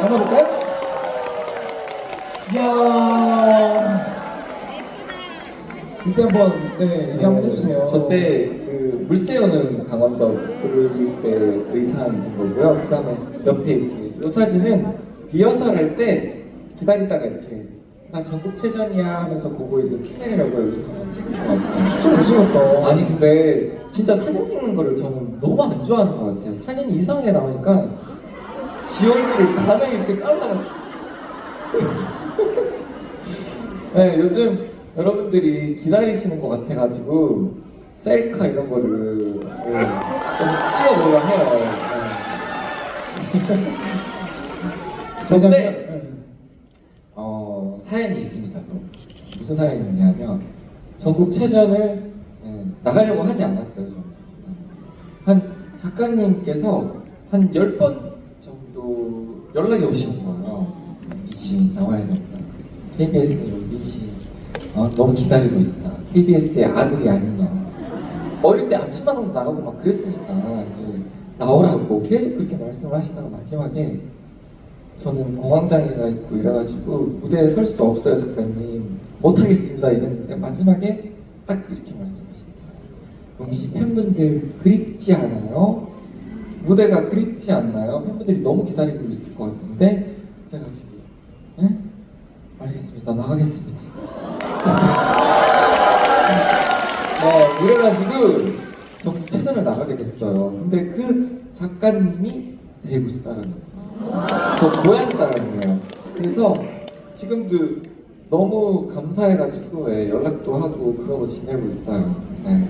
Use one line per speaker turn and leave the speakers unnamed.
만나볼까요? 이야. 이때 한번 네 얘기 한번 해주세요.
저때 그 물새우는 강원도 때 의상인 거고요. 그 다음에 옆에 이렇게 이 사진은 리허설 할 때 기다리다가 이렇게 나 전국체전이야 하면서 그거에도 키내려고 여기서 한번 찍은 것 같아요.
진짜 못생겼다.
아니 근데 진짜 사진 찍는 거를 저는 너무 안 좋아하는 것 같아요. 사진이 이상하게 나오니까 지 얼굴을 반을 이렇게 잘라가. 네 요즘 여러분들이 기다리시는 것 같아가지고 셀카 이런 거를 네, 좀 찍어보려 해요. 네. 근데
네.
어, 사연이 있습니다. 또 무슨 사연이 있냐면 전국 체전을 예, 나가려고 하지 않았어요. 저는. 한 작가님께서 한 10번 연락이 오신 거예요. 미씨 나와야 된다. KBS 미씨 어, 너무 기다리고 있다. KBS의 아들이 아니냐. 어릴 때 아침마당 나가고 막 그랬으니까 이제 나오라고 계속 그렇게 말씀을 하시다가 마지막에 저는 공황장애가 있고 이래가지고 무대에 설 수 없어요 작가님 못하겠습니다 이랬는데 마지막에 딱 이렇게 말씀하시더라고요 용희 씨 팬분들 그립지 않아요? 무대가 그립지 않나요? 팬분들이 너무 기다리고 있을 것 같은데 그래가지고 네? 알겠습니다 나가겠습니다 네 그래가지고 저 최선을 나가게 됐어요 근데 그 작가님이 대구 사람이에요 저 고향 사람이에요. 그래서 지금도 너무 감사해가지고 예, 연락도 하고 그러고 지내고 있어요. 네.